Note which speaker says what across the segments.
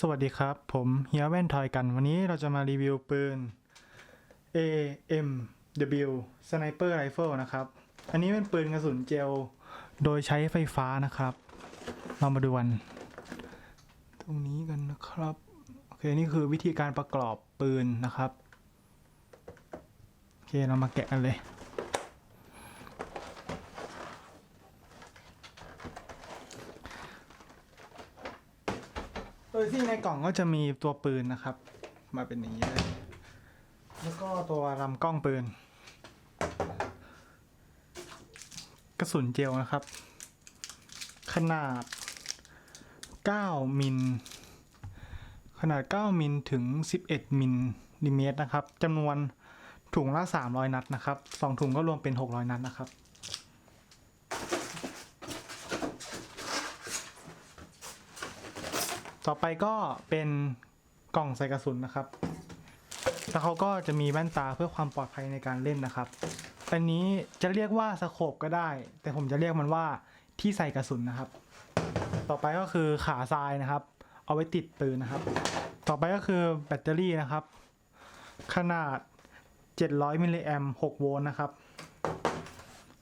Speaker 1: สวัสดีครับ ผมเฮียแว่นทอยกัน วันนี้เราจะมารีวิวปืน AMW Sniper Rifle นะครับ อันนี้เป็นปืนกระสุนเจล โดยใช้ไฟฟ้านะครับ เรามาดูกัน ตรงนี้กันนะครับ โอเค นี่คือวิธีการประกอบปืนนะครับ โอเค เรามาแกะกันเลย โดยที่ในกล่องก็จะมีตัวปืนนะครับ มาเป็นอย่างนี้เลยแล้วก็ตัวลำกล้องปืน กระสุนเจลนะครับ ขนาด 9 มิล ขนาด 9 มิลถึง 11 มิลลิเมตรนะครับจำนวนถุงละ 300 นัดนะครับ 2 ถุงก็รวมเป็น 600 นัดนะครับ ต่อไปก็เป็นกล่องใส่กระสุนนะครับแล้วเขาก็จะมีแว่นตาเพื่อความปลอดภัยในการเล่นนะครับ อันนี้จะเรียกว่าสโคปก็ได้ แต่ผมจะเรียกมันว่าที่ใส่กระสุนนะครับ ต่อไปก็คือขาทรายนะครับ เอาไว้ติดปืนนะครับ ต่อไปก็คือแบตเตอรี่นะครับ ขนาด 700มิลลิแอม6โวลต์นะครับ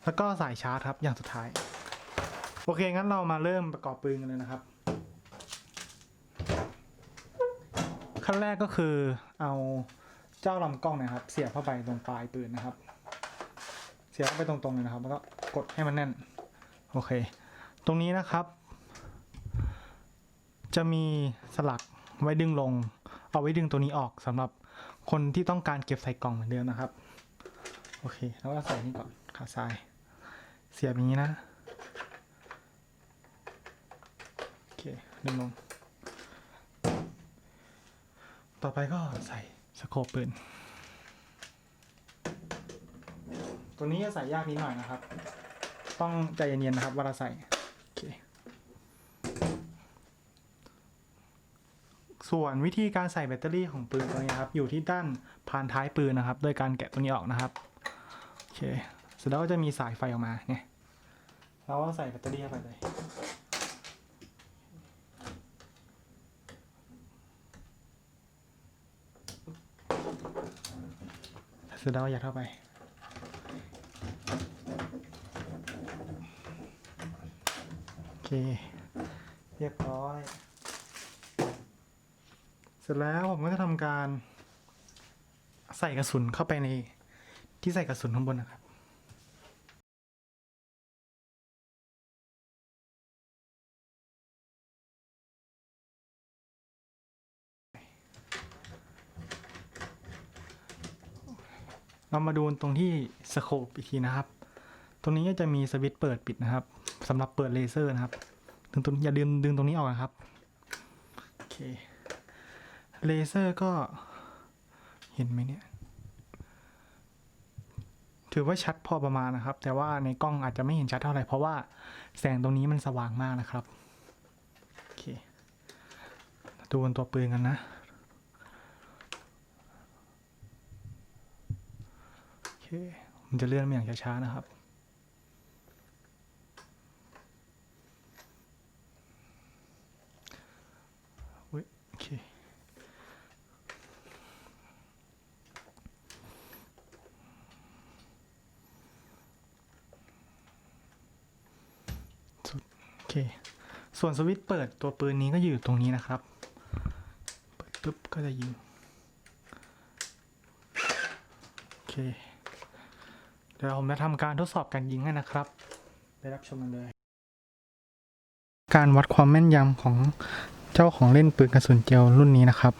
Speaker 1: แล้วก็สายชาร์จครับอย่างสุดท้าย โอเคงั้นเรามาเริ่มประกอบปืนกันเลยนะครับ ขั้นแรกก็คือเอาเจ้าลำกล้องนะครับ เสียบเข้าไปตรงปลายปืนนะครับ เสียบเข้าไปตรงๆเลยนะครับ แล้วก็กดให้มันแน่น โอเค ตรงนี้นะครับ จะมีสลักไว้ดึงลง เอาไว้ดึงตัวนี้ออกสำหรับคนที่ต้องการเก็บใส่กล่องเหมือนเดิมนะครับ โอเค แล้วก็ใส่นี่ก่อนขาซ้าย เสียบอย่างนี้นะ โอเคดึงลง ต่อไปก็ใส่สโคปปืน ตัวนี้จะใส่ยากนิดหน่อยนะครับ ต้องใจเย็นๆนะครับเวลาใส่โอเคส่วนวิธีการใส่แบตเตอรี่ของปืนตัวนี้ครับ อยู่ที่ด้านพานท้ายปืนนะครับ โดยการแกะตัวนี้ออกนะครับโอเคเสร็จแล้วก็จะมีสายไฟออกมาเนี่ยเราก็ใส่แบตเตอรี่เข้าไปเลย สร็จแล้วอยากเข้าไป โอเค เรียบร้อย เสร็จแล้วผมก็จะทำการ ใส่กระสุนเข้าไปในที่ใส่กระสุนข้างบนนะครับ เรามาดูตรงที่สโคปอีกทีนะครับ ตรงนี้ก็จะมีสวิตช์เปิดปิดนะครับสำหรับเปิดเลเซอร์นะครับดึงตรงอย่าดึงดึงตรงนี้ออกนะครับโอเคเลเซอร์ก็เห็นไหมเนี่ยถือว่าชัดพอประมาณนะครับ แต่ว่าในกล้องอาจจะไม่เห็นชัดเท่าไหร่เพราะว่าแสงตรงนี้มันสว่างมากนะครับโอเคดูบนตัวปืนกันนะ โอ เคมันจะเลื่อนมาอย่างช้าๆนะครับโอเคสุดโอเค ส่วนสวิตช์เปิดตัวปืนนี้ก็อยู่ตรงนี้นะครับ เปิดปุ๊บก็จะยิงโอเค ดี๋ยวผมจะทำการทดสอบการยิงให้นะครับ ไปรับชมกันเลย การวัดความแม่นยำของเจ้าของเล่นปืนกระสุนเจลรุ่นนี้นะครับ